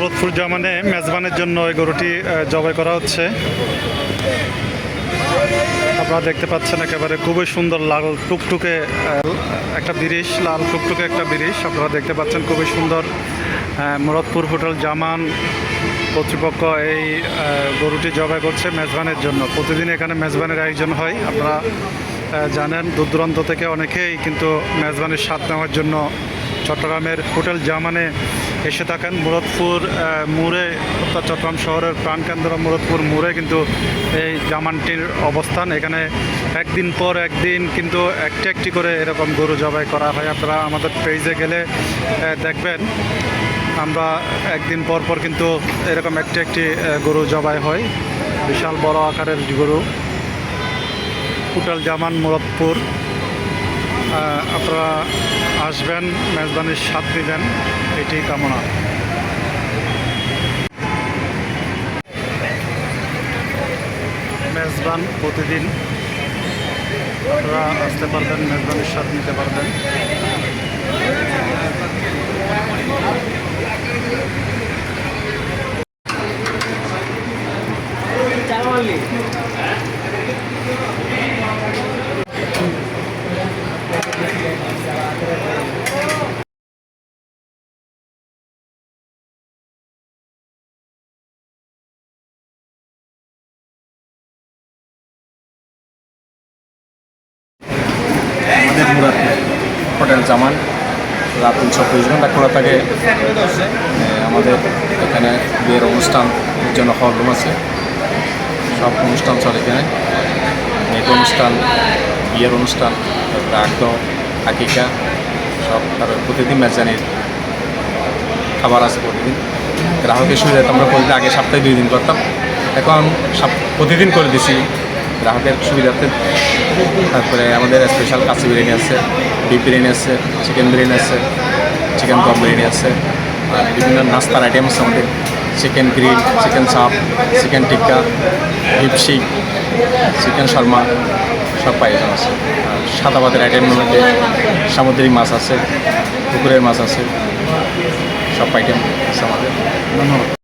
মুরদপুর জামানে মেজবানের জন্য এই গরুটি জবাই করা হচ্ছে। আপনারা দেখতে পাচ্ছেন একেবারে খুবই সুন্দর লাল টুকটুকে একটা বিরিশ, লাল টুকটুকে একটা বিরিশ। আপনারা দেখতে পাচ্ছেন খুবই সুন্দর মুরাদপুর হোটেল জামান। কর্তৃপক্ষ এই গরুটি জবাই করছে মেজবানের জন্য। প্রতিদিন এখানে মেজবানের আয়োজন হয়। আপনারা জানেন দূর দূরান্ত থেকে অনেকেই কিন্তু মেজবানের স্বাদ নেওয়ার জন্য চট্টগ্রামের হোটেল জামানে এসে থাকেন। মুরাদপুর মোড়ে, অর্থাৎ চট্টগ্রাম শহরের প্রাণকেন্দ্র মুরাদপুর, মোড়ে কিন্তু এই জামানটির অবস্থান। এখানে একদিন পর একদিন কিন্তু একটি একটি করে এরকম গরু জবাই করা হয়। আপনারা আমাদের পেজে গেলে দেখবেন। আমরা একদিন পর পর কিন্তু এরকম একটি একটি গরু জবাই হয়। বিশাল বড় আকারের গরু। হোটেল জামান মুরাদপুর। আপনারা আসবেন, মেজবানির স্বাদ দিবেন এটি কামনা। মেজবান প্রতিদিন আপনারা আসতে পারবেন, মেজবানির স্বাদ নিতে পারবেন। আমাদের মুরাদপুর হোটেল জামান রাত চব্বিশ ঘণ্টা খোলা থাকে আমাদের এখানে বিয়ের অনুষ্ঠান জন্য হল রুম আছে। সব অনুষ্ঠান চলে এখানে। মেয়েদ অনুষ্ঠান, বিয়ের অনুষ্ঠান তারপরে আকিকা, সব তারপরে প্রতিদিন মেজানির খাবার আছে প্রতিদিন। গ্রাহকের সুবিধা আমরা প্রতিদিন আগে সপ্তাহে দুই দিন করতাম। এখন সব প্রতিদিন করে দিছি। গ্রাহকের সুবিধার্থে তারপরে আমাদের স্পেশাল কাঁচি বিরিয়ানি আছে। বিফ বিরিয়ানি আছে চিকেন বিরিয়ানি আছে চিকেন দম বিরিয়ানি আছে, আর বিভিন্ন নাস্তার আইটেম আছে আমাদের। Chicken grill chicken chaap chicken tikka হিপসিক chicken shawarma সব আইটেম আছে। সাদা ভাতের আইটেমের মধ্যে সামুদ্রিক মাছ আছে, পুকুরের মাছ আছে, সব আইটেম আছে আমাদের। ধন্যবাদ।